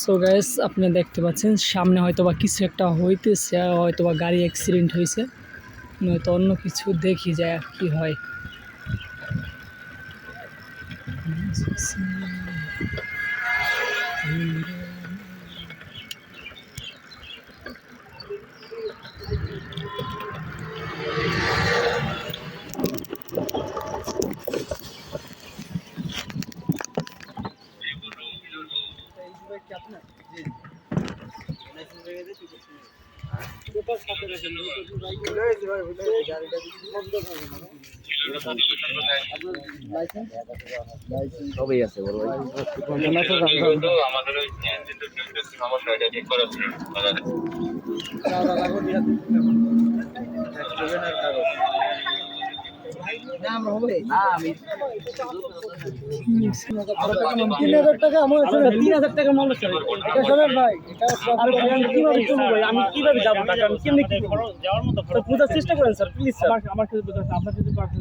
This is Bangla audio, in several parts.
সো গ্যাস আপনি দেখতে পাচ্ছেন, সামনে হয়তো বা কিছু একটা হইতেছে হয়তো বা গাড়ি অ্যাক্সিডেন্ট হয়েছে নয়তো অন্য কিছু দেখি যায় আর কি হয়। সবই আছে আমাদের ওই সমস্যা এটা ঠিক না আমি তিন হাজার টাকা তিন হাজার টাকা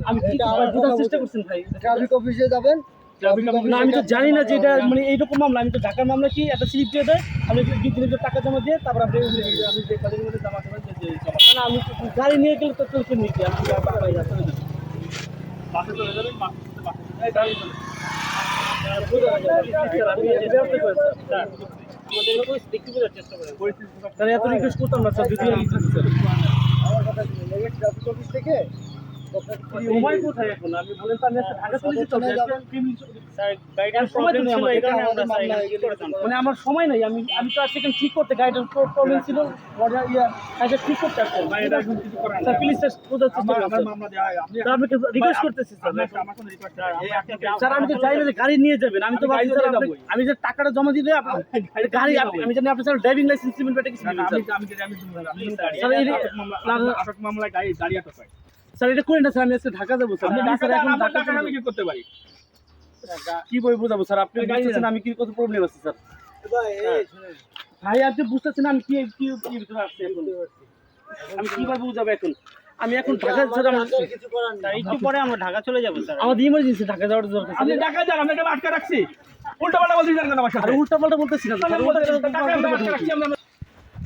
আমি ট্রাফিক অফিসে যাবেন আমি তো জানি না যে এটা মানে এইরকম মামলা আমি তো ঢাকার মামলা কি একটা স্লিপ দিয়ে দেয় আমি হাজার টাকা জমা দিয়ে তারপর আপনি আমি গাড়ি নিয়ে গেলে তো চলছে আমি বাসা চলে যাবেন এত রিকোয়েস্ট করতাম না স্যার যদি অফিস থেকে আমি আমি। মানে আমার সময় নাই আমি আমি তো ঠিক করতে গাড়িটার প্রবলেম ছিল। ইয়া ঠিক করতে স্যার প্লিজ স্যার কোথাও চেষ্টা করুন স্যার আমি রিকোয়েস্ট করতেছি স্যার। আমি তো চাই না যে গাড়ি নিয়ে যাবেন। আমি তো আপনি- আমি যে টাকাটা জমা আপনি- গাড়ি আপনি- আমি জানি আপনার sir driving licence cement sir. মামলায় গাড়ি গাড়ি আটক হয়। স্যার এটা করেন না স্যার আমি আজকে ঢাকা যাব স্যার। স্যার এখন ঢাকা আমি কি করতে পারি? কি বই বোঝাবো স্যার? আপনি বুঝতেছেন আমি কি কত প্রবলেম আছে স্যার? ভাই আপনি বুঝতেছেন আমি কি কি কি ভিতরে আসছি এখন? আমি কীভাবে বুঝাবো এখন? আমি এখন ঢাকা স্যার আমার কিছু করার নেই। একটু পরে আমরা ঢাকা চলে যাব স্যার। আমাদের ইমার্জেন্সি ঢাকা যাওয়ার দরকার আপনি টাকা যান আমি এটা আটকে রাখছি। উল্টো পাল্টা বলছি জানেন আমার সাথে? আর উল্টা পাল্টা বলতেছি। না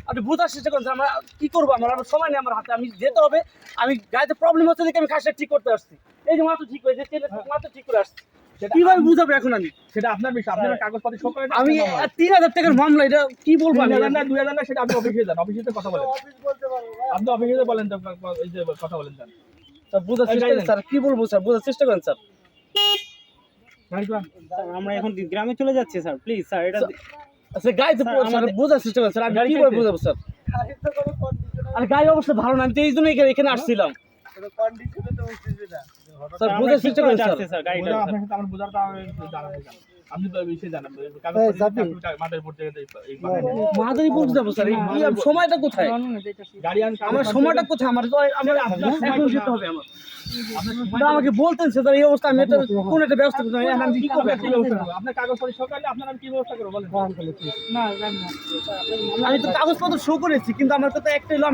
আপনি বোঝার চেষ্টা করছেন আমরা কি করব? আমার আমার সময় নেই আমার হাতে আমি যেতে হবে। আমি গাড়িতে প্রবলেম হচ্ছে দেখে আমি খাসটা ঠিক করতে আসছি। এই যে মাত্র ঠিক হয়েছে ছেলে মাত্র ঠিক করে আসছি। কীভাবে বুঝাবো এখন আমি? সেটা আপনার বিষয় আপনার কাগজপত্র সব করে আমি তিন হাজার টাকার মামলা এটা কি বলব আমি? না দুই হাজার না সেটা আপনি অফিসে যান অফিসে কথা বলেন। আপনি অফিসে বলেন তো এই যে কথা বলেন স্যার। বোঝার চেষ্টা করেন। স্যার কি বলব স্যার বোঝার চেষ্টা করেন স্যার। আমরা এখন গ্রামে চলে যাচ্ছি স্যার। প্লিজ স্যার এটা আচ্ছা গাড়িতে তো স্যার বোঝার চেষ্টা করেন স্যার আমি গাড়ি কীভাবে বোঝাবো স্যার? গাড়ির আর গাড়ি অবস্থা ভালো না আমি তো এই জন্য এখানে এখানে আসছিলাম। স্যার বোঝার চেষ্টা করে করেন স্যার। স্যার গাড়িটা। আপনার সাথে আমার বোঝার তো আমি তো বিষয়ে যাব স্যার। এই সময়টা কোথায়? গাড়ি আমার সময়টা কোথায়? আমার তো আমার এখন যেতে হবে আমার। আমাকে বলতেন স্যার এই অবস্থা আমি এটা কোন একটা ব্যবস্থা করতে হবে আমি কি করব কি ব্যবস্থা করব? আপনার কাগজপত্র সকালে আপনার আমি কি ব্যবস্থা করব? বলেন। আমি তো কাগজপত্র শো করেছি কিন্তু আমার কথা একটাই হলো